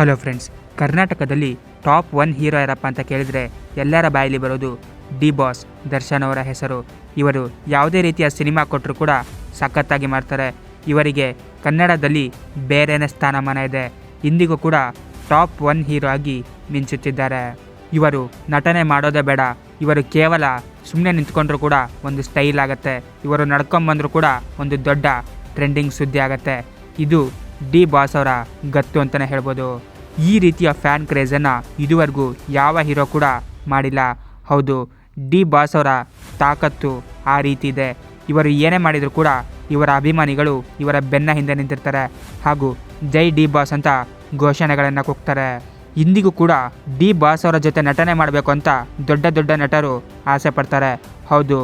Hello friends ಕರ್ನಾಟಕದಲ್ಲಿ top one hero ಯಾರಪ್ಪ ಅಂತ ಕೇಳಿದರೆ ಎಲ್ಲರ ಬಾಯಲ್ಲಿ ಬರೋದು ಡಿ ಬಾಸ್ ದರ್ಶನ್ ಅವರ ಹೆಸರು. ಇವರು ಯಾವುದೇ ರೀತಿಯ ಸಿನಿಮಾ ಕೊಟ್ಟರು ಕೂಡ ಸಖತ್ತಾಗಿ ಮಾಡ್ತಾರೆ. ಇವರಿಗೆ ಕನ್ನಡದಲ್ಲಿ ಬೇರೆನೇ ಸ್ಥಾನಮಾನ ಇದೆ. ಇಂದಿಗೂ ಕೂಡ ಟಾಪ್ ಒನ್ ಹೀರೋ ಆಗಿ ಮಿಂಚುತ್ತಿದ್ದಾರೆ. ಇವರು ನಟನೆ ಮಾಡೋದೇ ಬೇಡ. ಇವರು ಕೇವಲ ಸುಮ್ಮನೆ ನಿಂತ್ಕೊಂಡ್ರು ಕೂಡ ಒಂದು ಸ್ಟೈಲ್ ಆಗುತ್ತೆ. ಇವರು ನಡ್ಕೊಂಬಂದರೂ ಕೂಡ ಒಂದು ದೊಡ್ಡ ಟ್ರೆಂಡಿಂಗ್ ಸುದ್ದಿ ಆಗುತ್ತೆ. ಇದು ಡಿ ಬಾಸ್ ಅವರ ಗತ್ತು ಅಂತಲೇ ಹೇಳ್ಬೋದು. ಈ ರೀತಿಯ ಫ್ಯಾನ್ ಕ್ರೇಜನ್ನು ಇದುವರೆಗೂ ಯಾವ ಹೀರೋ ಕೂಡ ಮಾಡಿಲ್ಲ. ಹೌದು, ಡಿ ಬಾಸ್ ಅವರ ತಾಕತ್ತು ಆ ರೀತಿ ಇದೆ. ಇವರು ಏನೇ ಮಾಡಿದರೂ ಕೂಡ ಇವರ ಅಭಿಮಾನಿಗಳು ಇವರ ಬೆನ್ನ ಹಿಂದೆ ನಿಂತಿರ್ತಾರೆ. ಹಾಗೂ ಜೈ ಡಿ ಬಾಸ್ ಅಂತ ಘೋಷಣೆಗಳನ್ನು ಕೂಗ್ತಾರೆ. ಇಂದಿಗೂ ಕೂಡ ಡಿ ಬಾಸ್ ಅವರ ಜೊತೆ ನಟನೆ ಮಾಡಬೇಕು ಅಂತ ದೊಡ್ಡ ದೊಡ್ಡ ನಟರು ಆಸೆ ಪಡ್ತಾರೆ. ಹೌದು,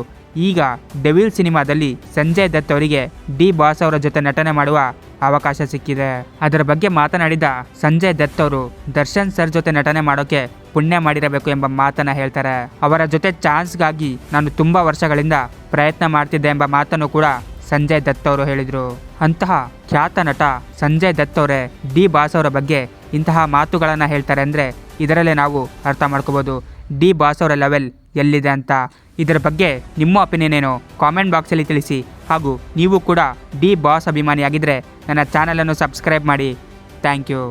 ಈಗ ಡೆವಿಲ್ ಸಿನಿಮಾದಲ್ಲಿ ಸಂಜಯ್ ದತ್ ಅವರಿಗೆ ಡಿ ಬಾಸ್ ಅವರ ಜೊತೆ ನಟನೆ ಮಾಡುವ ಅವಕಾಶ ಸಿಕ್ಕಿದೆ. ಅದರ ಬಗ್ಗೆ ಮಾತನಾಡಿದ ಸಂಜಯ್ ದತ್ ಅವರು, ದರ್ಶನ್ ಸರ್ ಜೊತೆ ನಟನೆ ಮಾಡೋಕೆ ಪುಣ್ಯ ಮಾಡಿರಬೇಕು ಎಂಬ ಮಾತನ್ನ ಹೇಳ್ತಾರೆ. ಅವರ ಜೊತೆ ಚಾನ್ಸ್ಗಾಗಿ ನಾನು ತುಂಬಾ ವರ್ಷಗಳಿಂದ ಪ್ರಯತ್ನ ಮಾಡ್ತಿದ್ದೆ ಎಂಬ ಮಾತನ್ನು ಕೂಡ ಸಂಜಯ್ ದತ್ ಅವರು ಹೇಳಿದರು. ಅಂತಹ ಖ್ಯಾತ ನಟ ಸಂಜಯ್ ದತ್ ಅವರೇ ಡಿ ಬಾಸ್ ಅವರ ಬಗ್ಗೆ ಇಂತಹ ಮಾತುಗಳನ್ನು ಹೇಳ್ತಾರೆ ಅಂದರೆ ಇದರಲ್ಲೇ ನಾವು ಅರ್ಥ ಮಾಡ್ಕೋಬೋದು. ಡಿ ಬಾಸ್ ಅವರ ಲೆವೆಲ್ ಎಲ್ಲಿದೆ ಅಂತ. ಇದರ ಬಗ್ಗೆ ನಿಮ್ಮ ಒಪಿನಿಯನ್ ಏನು? ಕಾಮೆಂಟ್ ಬಾಕ್ಸಲ್ಲಿ ತಿಳಿಸಿ. ಹಾಗೂ ನೀವು ಕೂಡ ಡಿ ಬಾಸ್ ಅಭಿಮಾನಿಯಾಗಿದ್ದರೆ ನನ್ನ ಚಾನಲನ್ನು ಸಬ್ಸ್ಕ್ರೈಬ್ ಮಾಡಿ. Thank you.